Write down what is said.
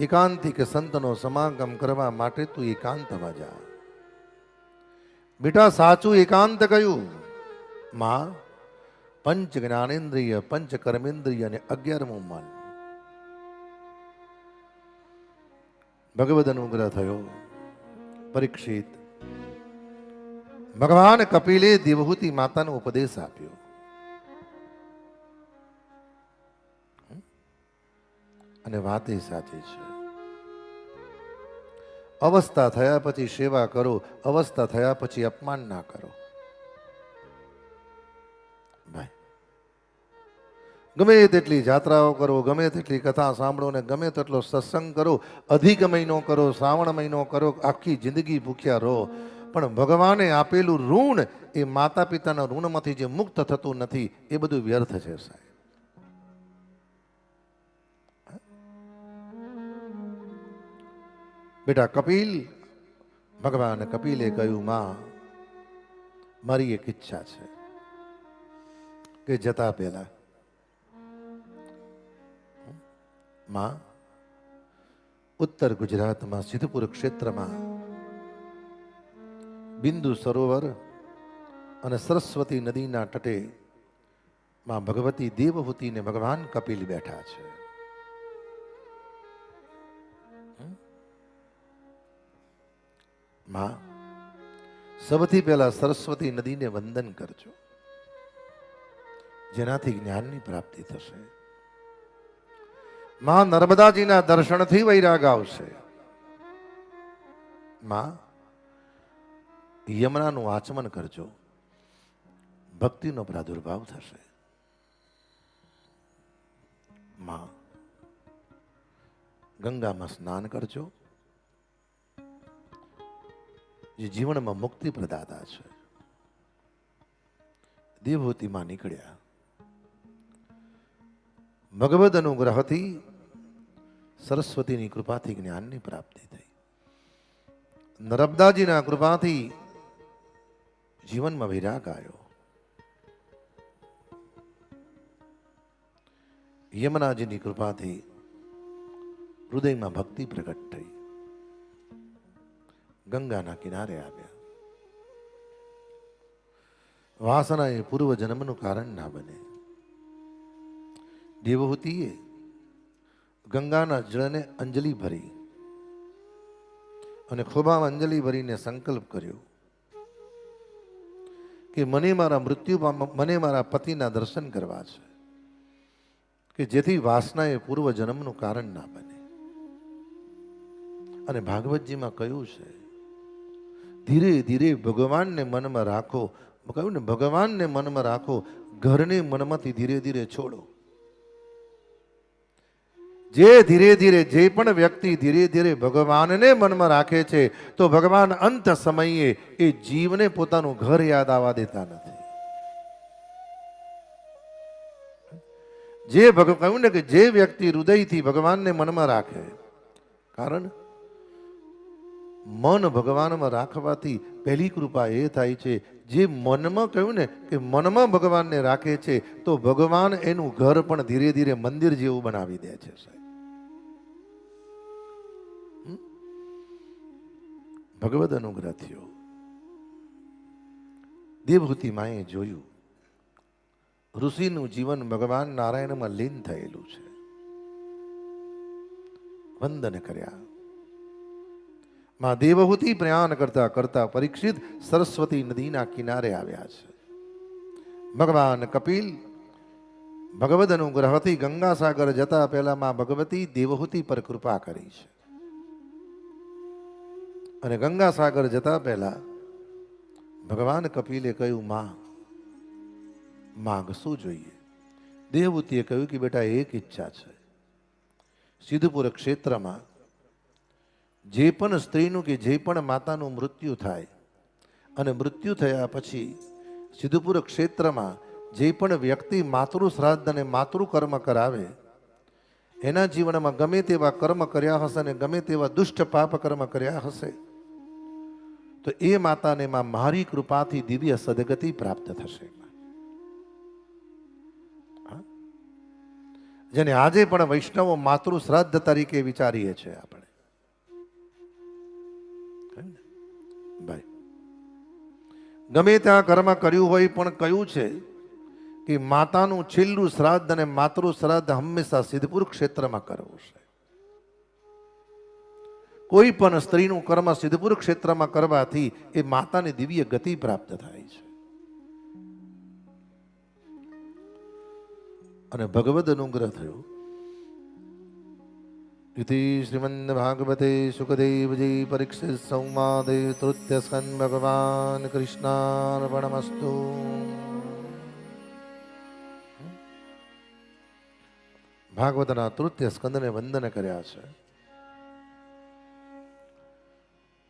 એકાંતિક સંતનો સમાગમ કરવા માટે તું એકાંતમાં જા. બેટા, સાચું એકાંત કયું? માં પંચ જ્ઞાનેન્દ્રિય પંચ કર્મેન્દ્રિય અને અગિયારમું મન. ભગવદ અનુગ્રહ થયો. પરીક્ષિત. ભગવાન કપિલે દેવહૂતિ માતાનો ઉપદેશ આપ્યો. અને વાત એ સાચી છે. અવસ્થા થયા પછી સેવા કરો, અવસ્થા થયા પછી અપમાન ના કરો. ભાઈ, ગમે તેટલી જાત્રાઓ કરો, ગમે તેટલી કથા સાંભળો ને ગમે તેટલો સત્સંગ કરો, અધિક મહિનો કરો, શ્રાવણ મહિનો કરો, આખી જિંદગી ભૂખ્યા રહો. પણ ભગવાને આપેલું ઋણ એ માતા પિતાના ઋણમાંથી જે મુક્ત થતું નથી, એ બધું વ્યર્થ છે સાહેબ. બેટા, કપિલ, ભગવાન કપિલે કહ્યું, માં, મારી એક ઈચ્છા છે કે જતા પહેલા માં ઉત્તર ગુજરાતમાં સિદ્ધપુર ક્ષેત્રમાં બિંદુ સરોવર અને સરસ્વતી નદીના તટે માં ભગવતી દેવહૂતિને ભગવાન કપિલ બેઠા છે. માં, સૌથી પહેલા સરસ્વતી નદીને વંદન કરજો. જેનાથી જ્ઞાનની પ્રાપ્તિ થશે. માં નર્મદાજીના દર્શનથી વૈરાગ આવશે. માં, યમુનાનું આચમન કરજો. ભક્તિનો પ્રાદુર્ભાવ થશે. માં, ગંગામાં સ્નાન કરજો. જે જીવનમાં મુક્તિ પ્રદાતા છે. દેવહૂતિમાં નીકળ્યા. ભગવદ અનુગ્રહથી સરસ્વતીની કૃપાથી જ્ઞાનની પ્રાપ્તિ થઈ. નર્મદાજીના કૃપાથી જીવનમાં વિરાગ આવ્યો. યમુનાજીની કૃપાથી હૃદયમાં ભક્તિ પ્રગટ થઈ. ગંગાના કિનારે આવ્યા. વાસના એ પૂર્વ જન્મનું કારણ ના બને. દેવહૂતિએ ગંગાના જળને અંજલિ ભરી અને ખોબામાં અંજલિ ભરીને સંકલ્પ કર્યો કે મને મારા મૃત્યુ મને મારા પતિના દર્શન કરવા છે, કે જેથી વાસના એ પૂર્વ જન્મનું કારણ ના બને. અને ભાગવતજીમાં કહ્યું છે ધીરે ધીરે ભગવાનને મનમાં રાખો. કહ્યું ને, ભગવાનને મનમાં રાખો, ઘરને મનમાંથી ધીરે ધીરે છોડો. જે ધીરે ધીરે, જે પણ વ્યક્તિ ધીરે ધીરે ભગવાનને મનમાં રાખે છે, તો ભગવાન અંત સમયે એ જીવને પોતાનું ઘર યાદ આવવા દેતા નથી. જે ભગ, કહ્યું ને કે જે વ્યક્તિ હૃદયથી ભગવાનને મનમાં રાખે, કારણ મન ભગવાનમાં રાખવાથી પહેલી કૃપા એ થાય છે. જે મનમાં કહ્યું ને કે મનમાં ભગવાનને રાખે છે, તો ભગવાન એનું ઘર પણ ધીરે ધીરે મંદિર જેવું બનાવી દે છે ભગવદ અનુગ્રહ થયો. દેવહૂતિ માએ જોયું. ઋષિનું જીવન ભગવાન નારાયણમાં લીન થયેલું છે. વંદન કર્યા. માં દેવહૂતિ પ્રયાણ કરતા કરતા પરીક્ષિત સરસ્વતી નદીના કિનારે આવ્યા છે. ભગવાન કપિલ, ભગવદ અનુગ્રહથી ગંગાસાગર જતા પહેલા માં ભગવતી દેવહૂતિ પર કૃપા કરી છે. અને ગંગાસાગર જતા પહેલા ભગવાન કપિલે કહ્યું, માં માંગ શું જોઈએ. દેવહૂતિએ કહ્યું કે, બેટા, એક ઈચ્છા છે. સિદ્ધપુર ક્ષેત્રમાં જે પણ સ્ત્રીનું કે જે પણ માતાનું મૃત્યુ થાય અને મૃત્યુ થયા પછી સિદ્ધપુર ક્ષેત્રમાં જે પણ વ્યક્તિ માતૃ શ્રાદ્ધ અને માતૃ કર્મ કરાવે, એના જીવનમાં ગમે તેવા કર્મ કર્યા હશે અને ગમે તેવા દુષ્ટ પાપ કર્મ કર્યા હશે, તો એ માતાને માં મારી કૃપાથી દિવ્ય સદગતિ પ્રાપ્ત થશે જેને આજે પણ વૈષ્ણવો માતૃ શ્રાદ્ધ તરીકે વિચારીએ છીએ આપણે? ભાઈ ગમે ત્યાં કર્મ કર્યું હોય પણ કયું છે કે માતાનું છેલ્લું શ્રાદ્ધ અને માતૃ શ્રાદ્ધ હંમેશા સિદ્ધપુર ક્ષેત્રમાં કરવું છે. કોઈ પણ સ્ત્રીનું કર્મ સિદ્ધપુર ક્ષેત્રમાં કરવાથી એ માતાની દિવ્ય ગતિ પ્રાપ્ત થાય છે. અને ભગવદ અનુગ્રહ થયો. ઇતિ શ્રીમદ सुखदेवजी परीक्षित તૃતીય સ્કંદ ભગવાન કૃષ્ણાર્પણમસ્તુ ભાગવતના તૃતીય સ્કંદને વંદન કર્યા છે